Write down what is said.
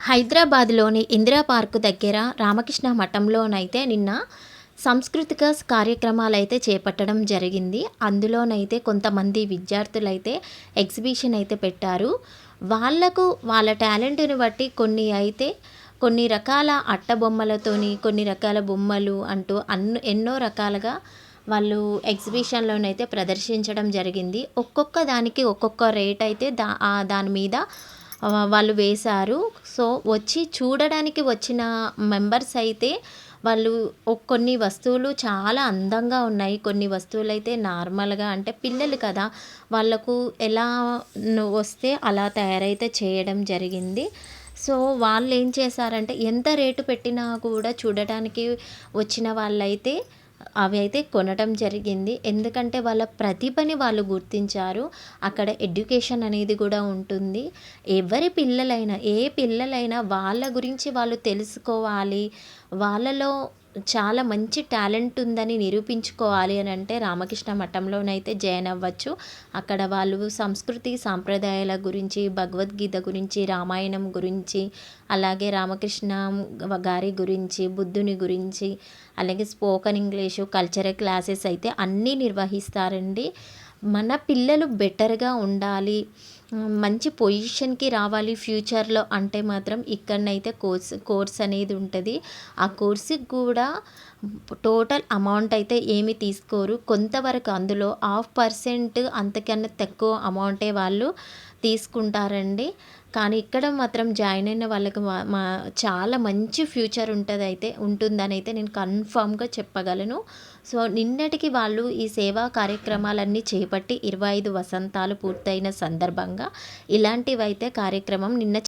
హైదరాబాద్లోని ఇందిరా పార్కు దగ్గర రామకృష్ణ మఠంలోనైతే నిన్న సాంస్కృతిక అయితే చేపట్టడం జరిగింది. అందులోనైతే కొంతమంది విద్యార్థులైతే ఎగ్జిబిషన్ అయితే పెట్టారు. వాళ్ళకు వాళ్ళ టాలెంట్ని బట్టి కొన్ని అయితే కొన్ని రకాల అట్ట బొమ్మలతోని కొన్ని రకాల బొమ్మలు అంటూ అన్ని ఎన్నో రకాలుగా వాళ్ళు ఎగ్జిబిషన్లోనైతే ప్రదర్శించడం జరిగింది. ఒక్కొక్క దానికి ఒక్కొక్క రేట్ అయితే దా దాని మీద వాళ్ళు వేశారు. సో వచ్చి చూడడానికి వచ్చిన మెంబర్స్ అయితే వాళ్ళు కొన్ని వస్తువులు చాలా అందంగా ఉన్నాయి. కొన్ని వస్తువులు అయితే నార్మల్గా అంటే పిల్లలు కదా వాళ్ళకు ఎలా వస్తే అలా తయారైతే చేయడం జరిగింది. సో వాళ్ళు ఏం చేశారంటే ఎంత రేటు పెట్టినా కూడా చూడటానికి వచ్చిన వాళ్ళైతే అవి అయితే కొనటం జరిగింది. ఎందుకంటే వాళ్ళ ప్రతిభని వాళ్ళు గుర్తించారు. అక్కడ ఎడ్యుకేషన్ అనేది కూడా ఉంటుంది. ఎవరి పిల్లలైనా ఏ పిల్లలైనా వాళ్ళ గురించి వాళ్ళు తెలుసుకోవాలి. వాళ్ళలో చాలా మంచి టాలెంట్ ఉందని నిరూపించుకోవాలి అని అంటే రామకృష్ణ మఠంలోనైతే జాయిన్ అవ్వచ్చు. అక్కడ వాళ్ళు సంస్కృతి సాంప్రదాయాల గురించి భగవద్గీత గురించి రామాయణం గురించి అలాగే రామకృష్ణ గారి గురించి బుద్ధుని గురించి అలాగే స్పోకన్ ఇంగ్లీషు కల్చరల్ క్లాసెస్ అయితే అన్నీ నిర్వహిస్తారండి. మన పిల్లలు బెటర్గా ఉండాలి. మంచి పొజిషన్కి రావాలి ఫ్యూచర్లో అంటే మాత్రం ఇక్కడనైతే కోర్స్ కోర్స్ అనేది ఉంటుంది. ఆ కోర్సుకి కూడా టోటల్ అమౌంట్ అయితే ఏమి తీసుకోరు. కొంతవరకు అందులో హాఫ్ పర్సెంట్ అంతకన్నా తక్కువ అమౌంటే వాళ్ళు తీసుకుంటారండి. కానీ ఇక్కడ మాత్రం జాయిన్ అయిన వాళ్ళకి మా చాలా మంచి ఫ్యూచర్ ఉంటుంది అయితే ఉంటుందని అయితే నేను కన్ఫామ్గా చెప్పగలను. సో నిన్నటికి వాళ్ళు ఈ సేవా కార్యక్రమాలన్నీ చేపట్టి ఇరవై ఐదు వసంతాలు పూర్తయిన సందర్భంగా ఇలాంటివైతే కార్యక్రమం నిన్న